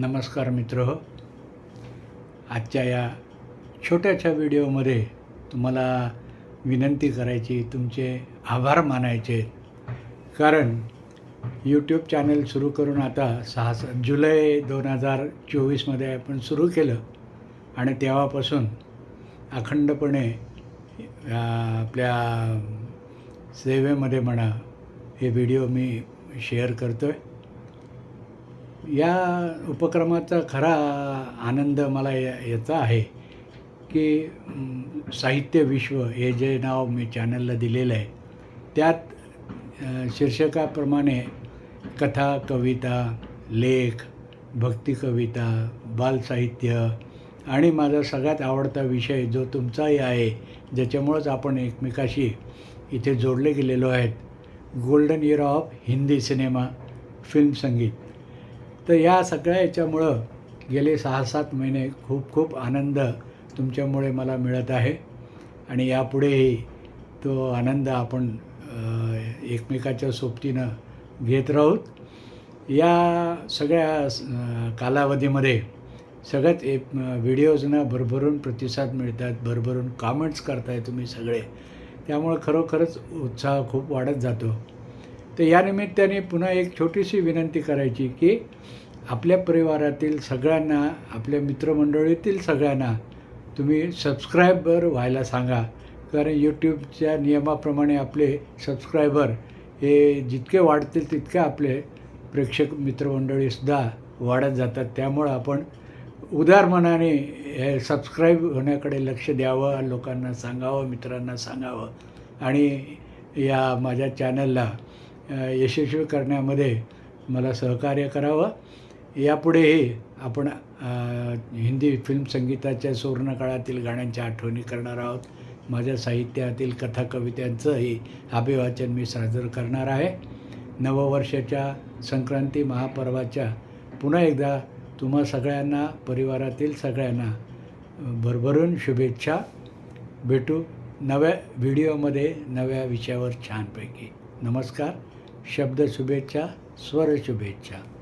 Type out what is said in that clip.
नमस्कार मित्र. आजच्या या छोट्याशा व्हिडिओमध्ये तुम्हाला विनंती करायची तुमचे आभार मानायचे. कारण यूट्यूब चॅनल सुरू करून आता सहा स जुलै दोन हजार चोवीसमध्ये आपण सुरू केलं. आणि तेव्हापासून अखंडपणे आपल्या सेवेमध्ये म्हणा हे व्हिडिओ मी शेअर करतो आहे या उपक्रमाचा खरा आनंद मला या याचा आहे की साहित्य विश्व हे जे नाव मी चॅनलला दिलेलं आहे त्यात शीर्षकाप्रमाणे कथा कविता लेख भक्ती कविता बालसाहित्य आणि माझा सगळ्यात आवडता विषय जो तुमचाही आहे ज्याच्यामुळंच आपण एकमेकाशी इथे जोडले गेलेलो आहेत golden year of Hindi cinema film संगीत. तर या सगळ्या याच्यामुळं गेले सहा सात महिने खूप खूप आनंद तुमच्यामुळे मला मिळत आहे. आणि यापुढेही तो आनंद आपण एकमेकाच्या सोबतीनं घेत राहूत या सगळ्या कालावधीमध्ये सगळ्यात एक व्हिडिओजना भरभरून प्रतिसाद मिळतात भरभरून कॉमेंट्स करताय तुम्ही सगळे. त्यामुळं खरोखरच उत्साह खूप वाढत जातो. तर या निमित्ताने पुन्हा एक छोटीशी विनंती करायची की आपल्या परिवारातील सगळ्यांना आपल्या मित्रमंडळीतील सगळ्यांना तुम्ही सबस्क्रायबर व्हायला सांगा. कारण यूट्यूबच्या नियमाप्रमाणे आपले सबस्क्रायबर हे जितके वाढतील तितके आपले प्रेक्षक मित्रमंडळीसुद्धा वाढत जातात. त्यामुळं आपण उदार मनाने हे सबस्क्राईब होण्याकडे लक्ष द्यावं लोकांना सांगावं मित्रांना सांगावं. आणि या माझ्या चॅनलला यशस्वी करण्यामध्ये मला सहकार्य करावं. यापुढेही आपण हिंदी फिल्म संगीताच्या सुवर्णकाळातील गाण्यांच्या आठवणी करणार आहोत. माझ्या साहित्यातील कथा कवितांचंही अभिवाचन मी सादर करणार आहे. नववर्षाच्या संक्रांती महापर्वाच्या पुन्हा एकदा तुम्हा सगळ्यांना परिवारातील सगळ्यांना भरभरून शुभेच्छा. भेटू नव्या व्हिडिओमध्ये नव्या विषयावर छानपैकी. नमस्कार. शब्द शुभेच्छा स्वर शुभेच्छा.